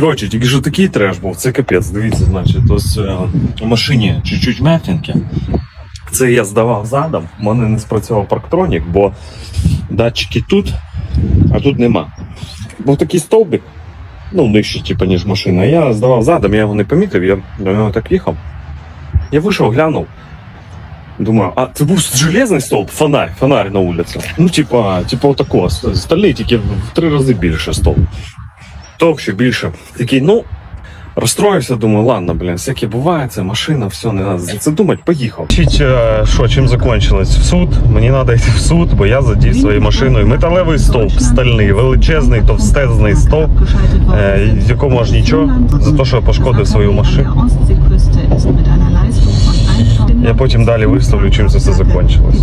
Коротше, тільки що такий треш був, це капець. Дивіться, значить, ось е, у машині чуть-чуть м'ятинки. Це я здавав задом, в мене не спрацював парктронік, бо датчики тут, а тут нема. Був такий стовбик, ну, нижче, типу, ніж машина. Я здавав задом, я його не помітив, я до нього так їхав. Я вийшов, глянув. Думаю, а це був железний стовп, фонарь, фонарь на вулиці. Ну, типа, типа отакого, стальний, тільки в три рази більше стовп товще, більше. Такий, ну, розстроївся, думаю, ладно, блін, всяке буває, це машина, все, не треба за це думати, поїхав. Чить, що, чим закончилось? В суд. Мені треба йти в суд, бо я задів своєю машиною. Металевий стовп, стальний, величезний, товстезний стовп, е, в якому аж нічого, за те, що я пошкодив свою машину. Я потім далі виставлю, чим це все закончилось.